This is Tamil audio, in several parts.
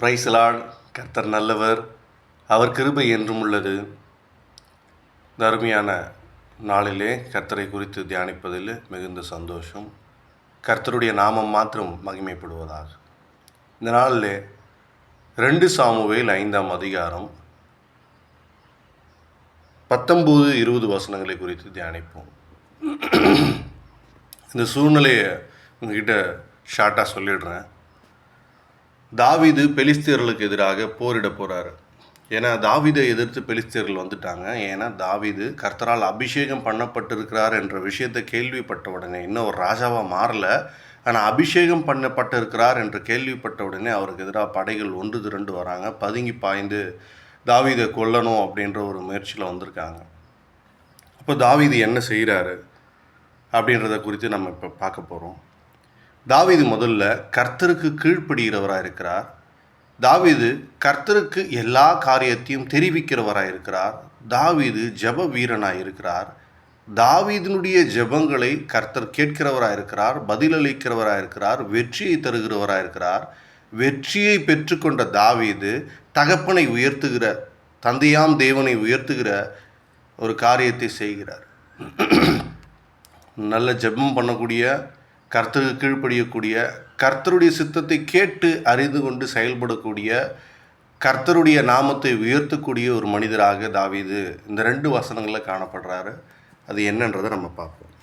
பிரைசலாட் கர்த்தர் நல்லவர். அவர் கிருபை என்றும் உள்ளது. தருமையான நாளிலே கர்த்தரை குறித்து தியானிப்பதில் மிகுந்த சந்தோஷம். கர்த்தருடைய நாமம் மாத்திரம் மகிமைப்படுவதாக. இந்த நாளிலே ரெண்டு சாமுவேல் ஐந்தாம் அதிகாரம் பத்தொம்போது இருபது வசனங்களை குறித்து தியானிப்போம். இந்த சூழ்நிலையை உங்ககிட்ட ஷார்ட்டாக சொல்லிடுறேன். தாவிது பெலிஸ்தியர்களுக்கு எதிராக போரிட போகிறாரு ஏன்னா தாவீதை எதிர்த்து பெலிஸ்தியர்கள் வந்துட்டாங்க. ஏன்னா தாவீது கர்த்தரால் அபிஷேகம் பண்ணப்பட்டிருக்கிறார் என்ற விஷயத்தை கேள்விப்பட்ட உடனே இன்னும் ஒரு ராஜாவாக மாறல. ஆனால் அபிஷேகம் பண்ணப்பட்டிருக்கிறார் என்று கேள்விப்பட்ட உடனே அவருக்கு எதிராக படைகள் ஒன்று திரண்டு வராங்க. பதுங்கி பாய்ந்து தாவீதை கொல்லணும் அப்படின்ற ஒரு முயற்சியில் வந்திருக்காங்க. அப்போ தாவிது என்ன செய்கிறாரு அப்படின்றத குறித்து நம்ம இப்போ பார்க்க போகிறோம் தாவீது முதல்ல கர்த்தருக்கு கீழ்ப்படுகிறவராக இருக்கிறார் தாவிது கர்த்தருக்கு எல்லா காரியத்தையும் தெரிவிக்கிறவராக இருக்கிறார் தாவீது ஜெப வீரனாக இருக்கிறார் தாவீதினுடைய ஜெபங்களை கர்த்தர் கேட்கிறவராக இருக்கிறார் பதிலளிக்கிறவராக இருக்கிறார் வெற்றியை தருகிறவராக இருக்கிறார் வெற்றியை பெற்றுக்கொண்ட தாவீது தகப்பனை உயர்த்துகிற தந்தையாம் தேவனை உயர்த்துகிற ஒரு காரியத்தை செய்கிறார். நல்ல ஜெபம் பண்ணக்கூடிய கர்த்தருக்கு கீழ்ப்படியக்கூடிய கர்த்தருடைய சித்தத்தை கேட்டு அறிந்து கொண்டு செயல்படக்கூடிய கர்த்தருடைய நாமத்தை உயர்த்தக்கூடிய ஒரு மனிதராக தாவீது இந்த ரெண்டு வசனங்களில் காணப்படுறாரு. அது என்னன்றதை நம்ம பார்ப்போம்.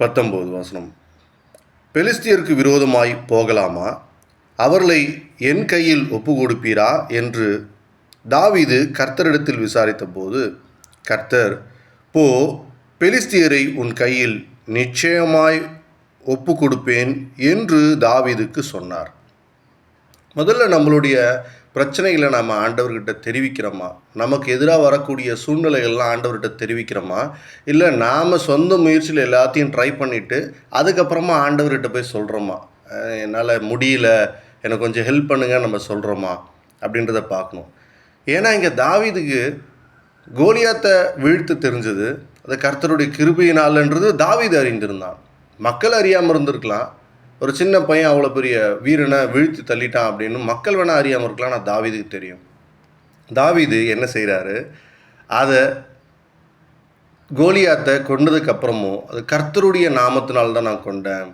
பத்தொம்போது வசனம். பெலிஸ்தியருக்கு விரோதமாய் போகலாமா? அவர்களை என் கையில் ஒப்பு கொடுப்பீரா என்று தாவீது கர்த்தரிடத்தில் விசாரித்த போது கர்த்தர் போ பெலிஸ்தியரை உன் கையில் நிச்சயமாய் ஒப்பு கொடுப்பேன் என்று தாவிதுக்கு சொன்னார். முதல்ல நம்மளுடைய பிரச்சனைகளை நம்ம ஆண்டவர்கிட்ட தெரிவிக்கிறோமா? நமக்கு எதிராக வரக்கூடிய சூழ்நிலைகள்லாம் ஆண்டவர்கிட்ட தெரிவிக்கிறோமா? இல்லை நாம் சொந்த முயற்சியில் எல்லாத்தையும் ட்ரை பண்ணிவிட்டு அதுக்கப்புறமா ஆண்டவர்கிட்ட போய் சொல்கிறோமா என்னால் முடியல எனக்கு கொஞ்சம் ஹெல்ப் பண்ணுங்க நம்ம சொல்கிறோமா அப்படின்றத பார்க்கணும். ஏன்னா இங்கே தாவிதுக்கு கோலியாத்தை வீழ்த்து தெரிஞ்சது அது கர்த்தருடைய கிருபையினாலன்றது தாவீது அறிந்திருந்தான். மக்கள் அறியாமல் இருந்திருக்கலாம். ஒரு சின்ன பையன் அவ்வளோ பெரிய வீரனை வீழ்த்தி தள்ளிட்டான் அப்படின்னு மக்கள் வேணால் அறியாமல் இருக்கலாம் ஆனால் தாவீதுக்கு தெரியும். தாவீது என்ன செய்கிறாரு அதை கோலியாத்தை கொண்டதுக்கப்புறமும் அது கர்த்தருடைய நாமத்தினால் தான் நான் கொண்டேன்.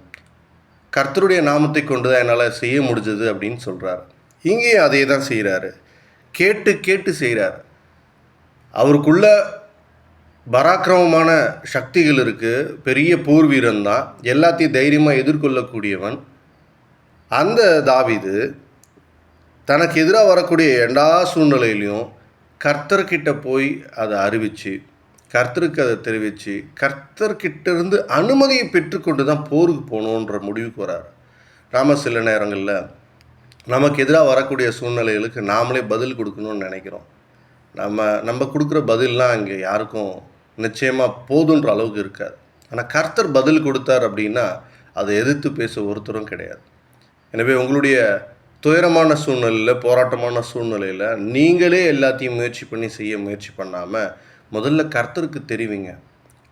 கர்த்தருடைய நாமத்தை கொண்டு தான் என்னால் செய்ய முடிஞ்சது அப்படின்னு சொல்கிறார் இங்கேயும் அதே தான் செய்கிறாரு கேட்டு கேட்டு செய்கிறார் அவருக்குள்ள பராக்கிரமமான சக்திகள் இருக்குது பெரிய போர் வீரன் தான். எல்லாத்தையும் தைரியமாக எதிர்கொள்ளக்கூடியவன். அந்த தாவிது தனக்கு எதிராக வரக்கூடிய எல்லா சூழ்நிலையிலையும் கர்த்தர்கிட்ட போய் அதை அறிவித்து கர்த்தருக்கு அதை தெரிவித்து கர்த்தர்கிட்ட இருந்து அனுமதியை பெற்றுக்கொண்டு தான் போருக்கு போகணுன்ற முடிவுக்கு வரார். நாம் சில நேரங்களில் நமக்கு எதிராக வரக்கூடிய சூழ்நிலைகளுக்கு நாமளே பதில் கொடுக்கணும்னு நினைக்கிறோம். நம்ம நம்ம கொடுக்குற பதில்லாம் இங்கே யாருக்கும் நிச்சயமாக போதுன்ற அளவுக்கு இருக்காது. ஆனால் கர்த்தர் பதில் கொடுத்தார் அப்படின்னா அதை எதிர்த்து பேச ஒருத்தரும் கிடையாது. எனவே உங்களுடைய துயரமான சூழ்நிலையில் போராட்டமான சூழ்நிலையில் நீங்களே எல்லாத்தையும் முயற்சி பண்ணி செய்ய முயற்சி பண்ணாமல் முதல்ல கர்த்தருக்கு தெரிவிங்க.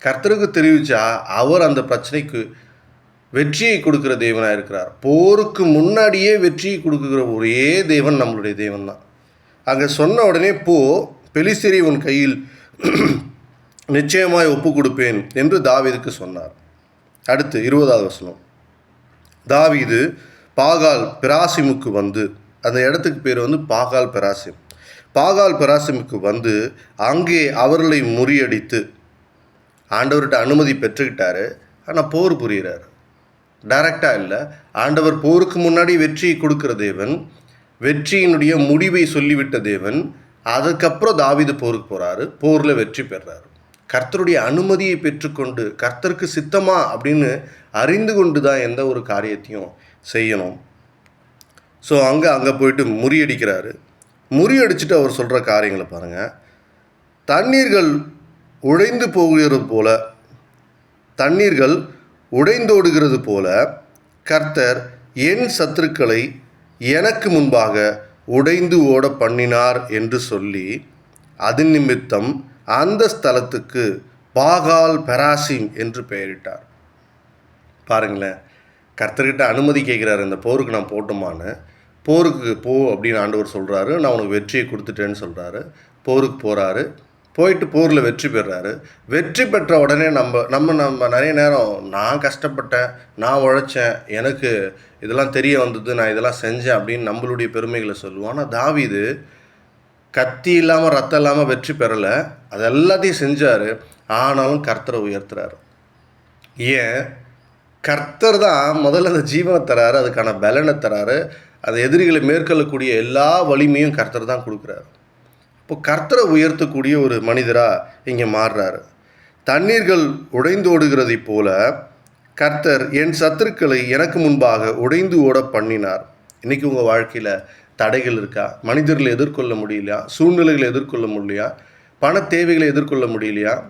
கர்த்தருக்கு தெரிவித்தா அவர் அந்த பிரச்சனைக்கு வெற்றியை கொடுக்குற தேவனாக இருக்கிறார். போருக்கு முன்னாடியே வெற்றியை கொடுக்குற ஒரே தேவன் நம்மளுடைய தேவன் தான் அங்கே சொன்ன உடனே போ பெலிசேரி உன் கையில் நிச்சயமாய் ஒப்பு கொடுப்பேன் என்று தாவீதுக்கு சொன்னார். அடுத்து இருபதாவது வசனம். தாவீது பாகால் பிராசிமுக்கு வந்து அந்த இடத்துக்கு பேர் வந்து பாகால் பிராசிம். பாகால் பெராசிமுக்கு வந்து அங்கே அவர்களை முறியடித்து ஆண்டவர்கிட்ட அனுமதி பெற்றுக்கிட்டாரு. ஆனால் போர் புரிகிறார். டைரக்டாக இல்லை. ஆண்டவர் போருக்கு முன்னாடி வெற்றியை கொடுக்குற தேவன் வெற்றியினுடைய முடிவை சொல்லிவிட்ட தேவன். அதுக்கப்புறம் தாவீது போருக்கு போகிறாரு போரில் வெற்றி பெறாரு. கர்த்தருடைய அனுமதியை பெற்றுக்கொண்டு கர்த்தருக்கு சித்தமா அப்படின்னு அறிந்து கொண்டு தான் எந்த ஒரு காரியத்தையும் செய்யணும். ஸோ அங்கே அங்கே போயிட்டு முறியடிக்கிறாரு முறியடிச்சுட்டு அவர் சொல்கிற காரியங்களை பாருங்கள் தண்ணீர்கள் உடைந்து போகிறது போல தண்ணீர்கள் உடைந்தோடுகிறது போல கர்த்தர் என் சத்துருக்களை எனக்கு முன்பாக உடைந்து ஓட பண்ணினார் என்று சொல்லி அது நிமித்தம் அந்த ஸ்தலத்துக்கு பாகால் பெராசிம் என்று பெயரிட்டார். பாருங்களேன் கர்த்தர்கிட்ட அனுமதி கேட்குறாரு இந்த போருக்கு நான் போட்டுமான்னு. போருக்கு போ அப்படின்னு ஆண்டவர் சொல்கிறாரு நான் உனக்கு வெற்றியை கொடுத்துட்டேன்னு சொல்கிறாரு போருக்கு போகிறாரு போயிட்டு போரில் வெற்றி பெறுறாரு வெற்றி பெற்ற உடனே நம்ம நம்ம நம்ம நிறைய நேரம் நான் கஷ்டப்பட்டேன் நான் உழைச்சேன் எனக்கு இதெல்லாம் தெரிய வந்தது நான் இதெல்லாம் செஞ்சேன் அப்படின்னு நம்மளுடைய பெருமைகளை சொல்லுவோம். ஆனால் தாவிது கத்தி இல்லாமல் ரத்தம் இல்லாமல் வெற்றி பெறலை. அது எல்லாத்தையும் செஞ்சார். ஆனாலும் கர்த்தரை உயர்த்துறாரு. ஏன்? கர்த்தர் தான் முதல்ல அந்த ஜீவனை தராரு அதுக்கான பலனை தராரு. அது எதிரிகளை மேற்கொள்ளக்கூடிய எல்லா வலிமையும் கர்த்தர் தான் கொடுக்குறாரு. இப்போ கர்த்தரை உயர்த்தக்கூடிய ஒரு மனிதராக இங்கே மாறுறாரு. தண்ணீர்கள் உடைந்து ஓடுகிறதைப் போல கர்த்தர் என் சத்துருக்களை எனக்கு முன்பாக உடைந்து ஓட பண்ணினார். இன்றைக்கி உங்கள் வாழ்க்கையில் தடைகள் இருக்கா? மனிதர்களை எதிர்கொள்ள முடியலையா? சூழ்நிலைகளை எதிர்கொள்ள முடியலையா? பண தேவைகளை எதிர்கொள்ள முடியலையா?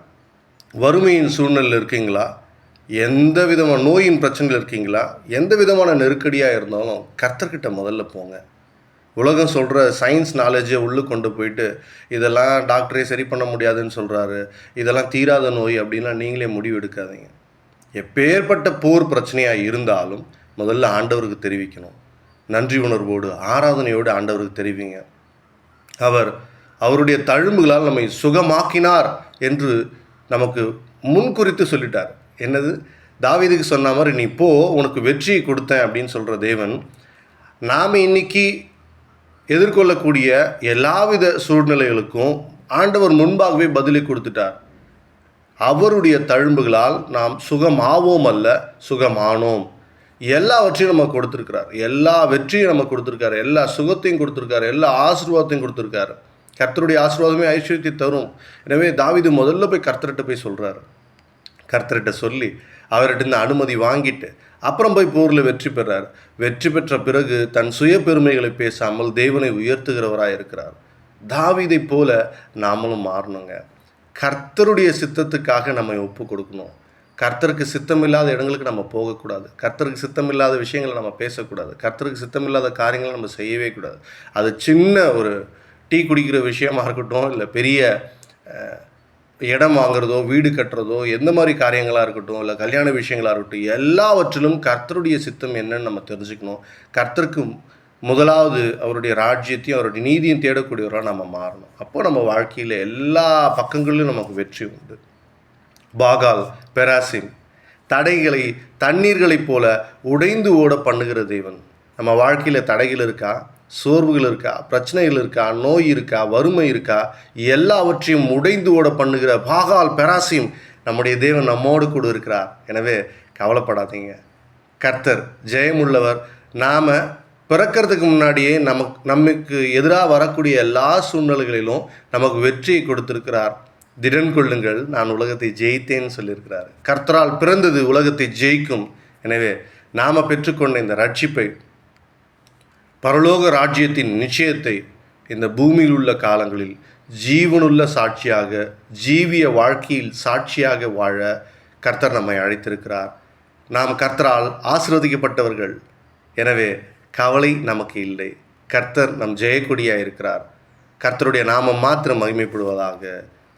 வறுமையின் சூழ்நிலையில் இருக்கீங்களா? எந்த விதமான நோயின் பிரச்சனைகள் இருக்கீங்களா? எந்த விதமான நெருக்கடியாக இருந்தாலும் கர்த்தர்கிட்ட முதல்ல போங்க. உலகம் சொல்கிற சயின்ஸ் நாலேஜை உள்ளே கொண்டு போயிட்டு இதெல்லாம் டாக்டரே சரி பண்ண முடியாதுன்னு சொல்கிறாரு இதெல்லாம் தீராத நோய் அப்படின்லாம் நீங்களே முடிவு எடுக்காதீங்க. எப்பேற்பட்ட போர் பிரச்சனையாக இருந்தாலும் முதல்ல ஆண்டவருக்கு தெரிவிக்கணும். நன்றி உணர்வோடு ஆராதனையோடு ஆண்டவருக்கு தெரிவிங்க. அவர் அவருடைய தழும்புகளால் நம்மை சுகமாக்கினார் என்று நமக்கு முன்குறித்து சொல்லிட்டார். என்னது? தாவீதுக்கு சொன்ன மாதிரி நீ போ உனக்கு வெற்றியை கொடுத்தேன் அப்படின்னு சொல்கிற தேவன் நாம் இன்னைக்கு எதிர்கொள்ளக்கூடிய எல்லாவித சூழ்நிலைகளுக்கும் ஆண்டவர் முன்பாகவே பதிலை கொடுத்துட்டார். அவருடைய தழும்புகளால் நாம் சுகமாவோம் அல்ல சுகமானோம். எல்லாவற்றையும் நம்ம கொடுத்துருக்கிறார். எல்லா வெற்றியும் நமக்கு கொடுத்துருக்காரு. எல்லா சுகத்தையும் கொடுத்துருக்காரு. எல்லா ஆசீர்வாதத்தையும் கொடுத்துருக்காரு. கர்த்தருடைய ஆசீர்வாதமே ஐஸ்வர்யத்தை தரும். எனவே தாவிது முதல்ல போய் கர்த்தர்கிட்ட போய் சொல்கிறாரு கர்த்தர்கிட்ட சொல்லி அவர்கிட்ட இந்த அனுமதி வாங்கிட்டு அப்புறம் போய் போரில் வெற்றி பெறார். வெற்றி பெற்ற பிறகு தன் சுய பெருமைகளை பேசாமல் தேவனை உயர்த்துகிறவராக இருக்கிறார். தாவிதை போல நாமளும் மாறணுங்க. கர்த்தருடைய சித்தத்துக்காக நம்ம ஒப்பு கொடுக்கணும். கர்த்தருக்கு சித்தமில்லாத இடங்களுக்கு நம்ம போகக்கூடாது. கர்த்தருக்கு சித்தமில்லாத விஷயங்களை நம்ம பேசக்கூடாது. கர்த்தருக்கு சித்தமில்லாத காரியங்களை நம்ம செய்யவே கூடாது. அது சின்ன ஒரு டீ குடிக்கிற விஷயமா இருக்கட்டும் இல்லை பெரிய இடம் வாங்குறதோ வீடு கட்டுறதோ எந்த மாதிரி காரியங்களாக இருக்கட்டும் இல்லை கல்யாண விஷயங்களாக இருக்கட்டும் எல்லாவற்றிலும் கர்த்தருடைய சித்தம் என்னன்னு நம்ம தெரிஞ்சுக்கணும். கர்த்தருக்கு முதலாவது அவருடைய ராஜ்யத்தையும் அவருடைய நீதியும் தேடக்கூடியவராக நம்ம மாறணும். அப்போ நம்ம வாழ்க்கையில் எல்லா பக்கங்களிலும் நமக்கு வெற்றி உண்டு. பாகால் பெராசிம். தடைகளை தண்ணீர்களைப் போல உடைந்து ஓட பண்ணுகிற தேவன். நம்ம வாழ்க்கையில் தடைகள் இருக்கா? சோர்வுகள் இருக்கா? பிரச்சனைகள் இருக்கா? நோய் இருக்கா? வறுமை இருக்கா? எல்லாவற்றையும் உடைந்து ஓட பண்ணுகிற பாகால் பெராசிம் நம்முடைய தேவன் நம்மோடு கூட இருக்கிறார். எனவே கவலைப்படாதீங்க. கர்த்தர் ஜெயமுள்ளவர் நாம் பிறக்கிறதுக்கு முன்னாடியே நமக்கு நமக்கு எதிராக வரக்கூடிய எல்லா சூழ்நிலைகளிலும் நமக்கு வெற்றியை கொடுத்திருக்கிறார். திடன் கொள்ளுங்கள் நான் உலகத்தை ஜெயித்தேன்னு சொல்லியிருக்கிறார். கர்த்தரால் பிறந்தது உலகத்தை ஜெயிக்கும். எனவே நாம் பெற்றுக்கொண்ட இந்த ரட்சிப்பை பரலோக ராஜ்யத்தின் நிச்சயத்தை இந்த பூமியில் உள்ள காலங்களில் ஜீவனுள்ள சாட்சியாக ஜீவிய வாழ்க்கையில் சாட்சியாக வாழ கர்த்தர் நம்மை அழைத்திருக்கிறார். நாம் கர்த்தரால் ஆசிர்வதிக்கப்பட்டவர்கள். எனவே கவலை நமக்கு இல்லை. கர்த்தர் நம் ஜெயக்கொடியாக இருக்கிறார் கர்த்தருடைய நாமம் மாத்திரம் மகிமைப்படுவதாக